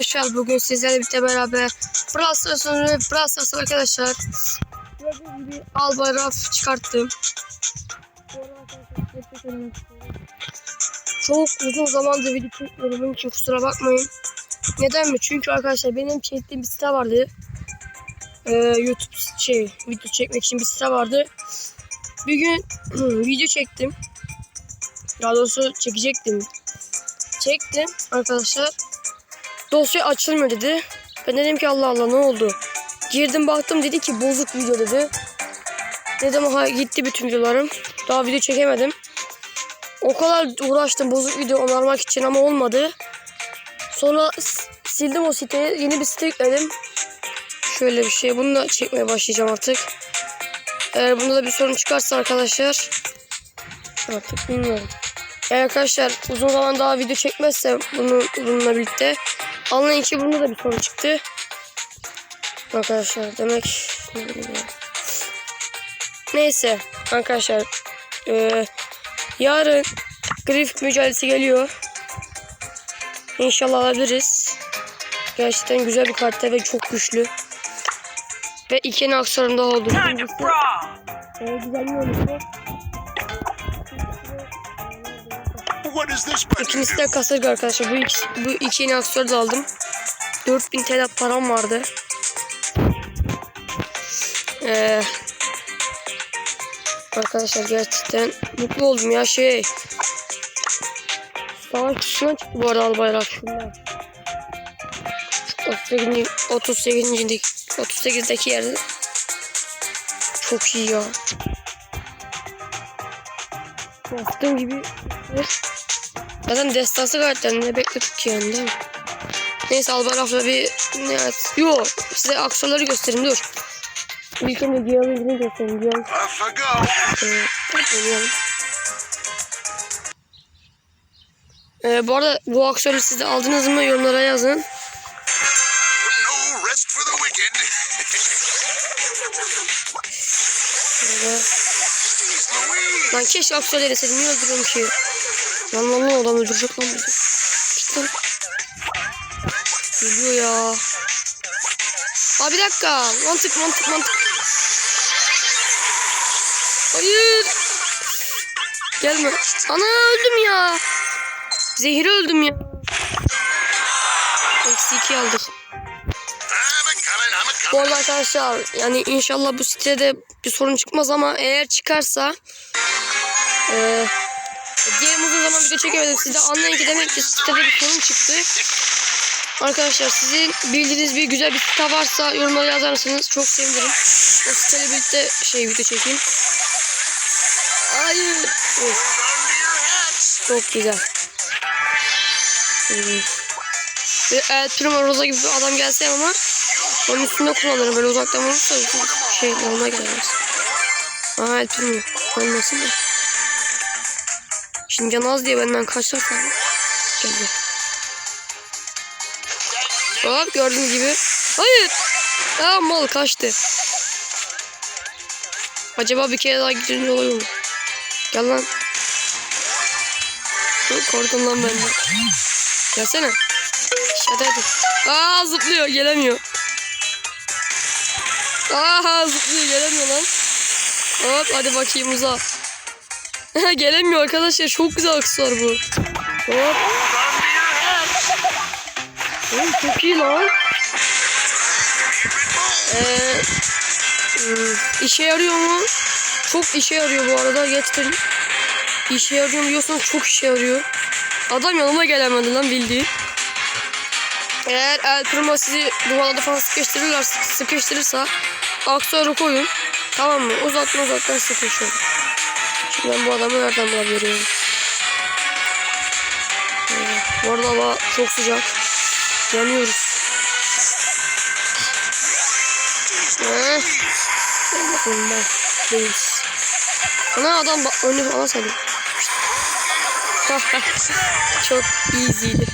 Arkadaşlar bugün sizlerle birlikte beraber Brawl Stars oynuyoruz. Brawl Stars arkadaşlar. Gördüğünüz gibi Alba çıkarttım. Çok uzun zamandır video çekmiyorum. İçin kusura bakmayın. Neden mi? Çünkü arkadaşlar benim çektiğim bir site vardı. Ee, YouTube şey video çekmek için bir site vardı. Bir gün video çektim. Daha doğrusu çekecektim. Çektim arkadaşlar dosya açılmıyor dedi. Ben dedim ki Allah Allah ne oldu? Girdim baktım dedi ki bozuk video dedi. Dedim ha gitti bütün videolarım. Daha video çekemedim. O kadar uğraştım bozuk video onarmak için ama olmadı. Sonra sildim o siteyi. Yeni bir site yükledim. Şöyle bir şey. Bunu da çekmeye başlayacağım artık. Eğer bunda da bir sorun çıkarsa arkadaşlar artık bilmiyorum. Eğer arkadaşlar uzun zaman daha video çekmezsem bunu bununla birlikte anlayın ki bunda da bir sorun çıktı. Arkadaşlar demek. Neyse arkadaşlar eee, yarın grif mücadelesi geliyor. İnşallah alabiliriz. Gerçekten güzel bir kartta ve çok güçlü. Ve iki oldu. To Birincisi, brawl! eee, güzel bir oyuncu. İkincisi de kasırga arkadaşlar. Bu, bu iki yeni aksiyonu da aldım. 4000 TL param vardı. Ee, arkadaşlar gerçekten mutlu oldum ya şey. Savaş kuşuna çıktı bu arada al bayrak şunlar. 38. 38. 38'deki yerde. Çok iyi ya. Bastığım gibi Zaten destansı karakter ne bekledik ki yani değil mi? Neyse Albaraf'la bir ne at? Yo size aksesuarları göstereyim dur. İlk önce Dial'ı göstereyim. Dial. Off I go. Ee. Ee, bu arada bu aksesuarı siz de aldınız mı yorumlara yazın. Lan keşke aksesuarı deneseydim. Niye öldürüyorum ki? Lan lan lan adam öldürecek lan bizi. Git lan. Geliyor ya. Aa bir dakika. Mantık mantık mantık. Hayır. Gelme. Ana öldüm ya. Zehri öldüm ya. Eksi iki aldık. Bu arada arkadaşlar yani inşallah bu sitede bir sorun çıkmaz ama eğer çıkarsa diyelim uzun zaman video çekemedim siz de anlayın ki demek ki sitede bir sorun çıktı. Arkadaşlar sizin bildiğiniz bir güzel bir site varsa yorumlara yazarsanız çok sevinirim. O siteyle birlikte şey video çekeyim. Hayır. Hats. çok güzel. Hmm. Bir El Primo Rosa gibi bir adam gelse ama onun üstünde kullanırım. Böyle uzaktan vurursa şey yanına gelemez. Aha El Primo. Ölmesin de. Şimdi can az diye benden kaçar falan. Gel gel. Hop gördüğünüz gibi. Hayır. Aa mal kaçtı. Acaba bir kere daha gidince oluyor mu? Gel lan. Çok korktum lan ben de. Gelsene. Hadi hadi. Aa zıplıyor gelemiyor. Aa zıplıyor gelemiyor lan. Hop hadi bakayım uza. gelemiyor arkadaşlar çok güzel aksesuar bu. Hop. Oğlum çok iyi lan. Ee, işe yarıyor mu? Çok işe yarıyor bu arada. Gerçekten işe yarıyor mu diyorsanız çok işe yarıyor. Adam yanıma gelemedi lan bildiğin. Eğer El Primo sizi duvarda falan sıkıştırırlar, sıkıştırırsa aksesuarı koyun. Tamam mı? Sıkın şöyle. Şimdi ben bu adamı nereden bulabiliyorum? Ee, bu arada hava çok sıcak. Yanıyoruz. Ee, bakalım ben. Değiliz. Ana adam bak önü ana sarıyor. çok easy'di.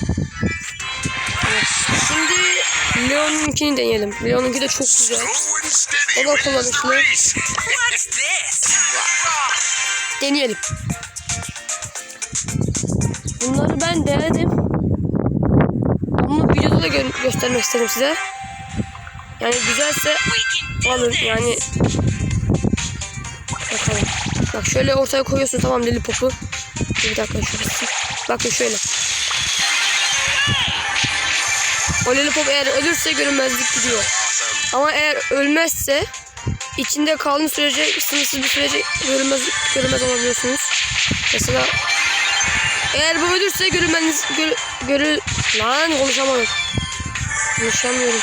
Evet. Şimdi Leon'unkini deneyelim. Leon'unki de çok güzel. O da kullanışlı. Deneyelim. Bunları ben denedim. Ama videoda da gö- göstermek istedim size. Yani güzelse alın yani. Bakalım. Bak şöyle ortaya koyuyorsun tamam lollipopu. Bir dakika şurası. Bakın şöyle. O lollipop eğer ölürse görünmezlik gidiyor. Ama eğer ölmezse içinde kaldığı sürece sınırsız bir sürece görünmez, görünmez olabiliyorsunuz. Mesela eğer bu ölürse görünmeniz gör, görü lan konuşamadım. Konuşamıyorum.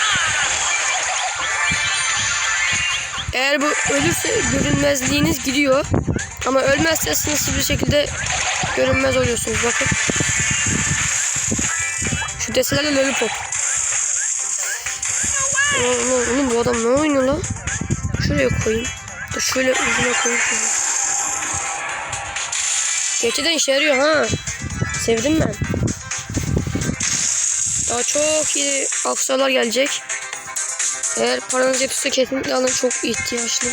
Eğer bu ölürse görünmezliğiniz gidiyor. Ama ölmezse sınırsız bir şekilde görünmez oluyorsunuz. Bakın. Şu deselerle lollipop. Oğlum, oğlum bu adam ne oynuyor lan? Şuraya koyayım. Dur şöyle ucuna koyayım şöyle. Gerçekten işe yarıyor ha. Sevdim ben. Daha çok iyi aksesuarlar gelecek. Eğer paranız yetişse kesinlikle alın çok ihtiyaçlı.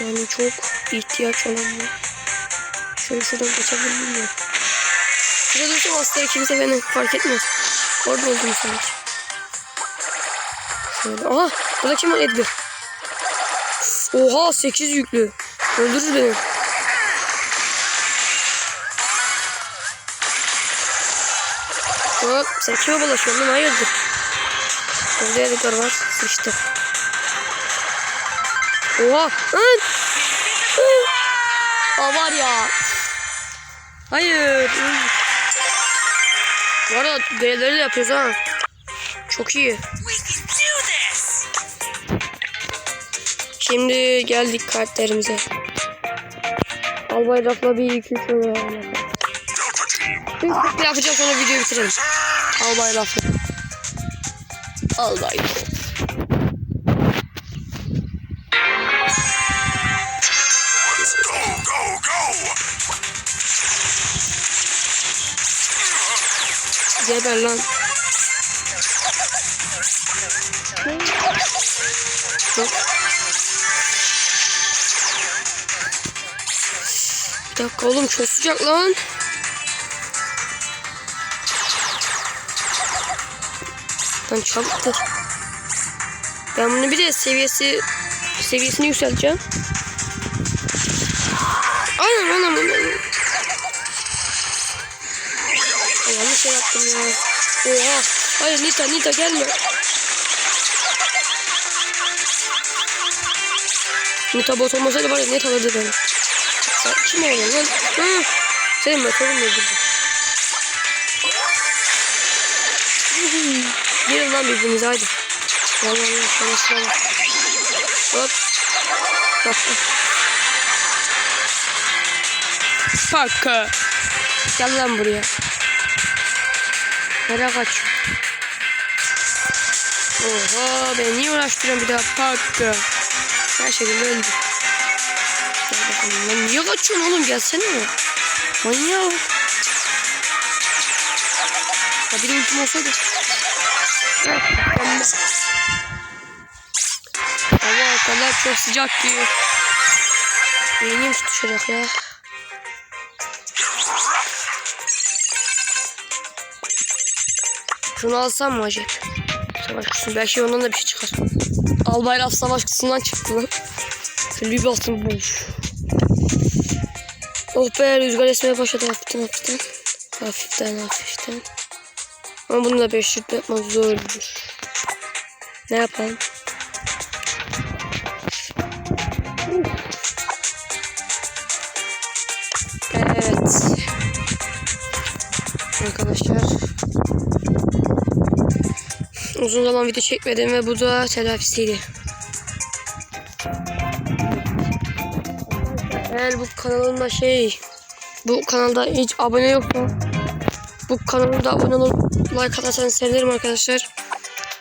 Yani çok ihtiyaç olan bir. Şöyle şuradan geçebilir miyim? Şurada dursam aslında kimse beni fark etmez. Orada olduğumu sanır. Şöyle. Aha burada kim var Edgar? Oha 8 yüklü. Öldürür beni. Hop sen kime bulaşıyorsun lan hayırdır? Orada Edgar var. Sıçtı. Oha. Lan. Aa var ya. Hayır. Bu arada D'leri de yapıyoruz ha. Çok iyi. Şimdi geldik kartlarımıza. Albay Raf'la bir iki üç oynayalım. Bir yapacağım sonra videoyu bitirelim. Let's go, go, go. Geber lan. Yok. Dakika oğlum çok sıcak lan. Lan çabuk Ben bunu bir de seviyesi seviyesini yükselteceğim. Anam anam anam. Yanlış şey yaptım ya. Oha. Hayır Nita Nita gelme. Nita bot olmasaydı var ya net alırdı beni. Sen kim oldun lan? Hı. Senin motorun öldürdü? Girin lan birbirinize hadi. Lan lan şuna şuna bak. Hop. Bak. Paka. Gel lan buraya. Nereye kaç? Oha beni niye uğraştırıyorsun bir daha Paka. Her şekilde öldü. Bakalım lan niye kaçıyorsun oğlum gelsene. Manyak. Ya bir de ultim olsaydı. De. Hava o kadar çok sıcak ki. Beynim tutuşacak ya. Şunu alsam mı acaba? Savaş kutusu. Belki ondan da bir şey çıkar. Albay Raf savaş kutusundan çıktı lan. Bastım boş. Oh be rüzgar esmeye başladı hafiften hafiften. Hafiften hafiften. Ama bunu da 5 rütbe yapmak zordur. Ne yapalım? Evet. Arkadaşlar. Uzun zaman video çekmedim ve bu da telafisiydi. Eğer bu kanalıma şey bu kanalda hiç abone yoksa bu kanalıma da abone olup like atarsanız sevinirim arkadaşlar.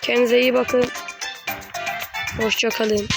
Kendinize iyi bakın. Hoşça kalın.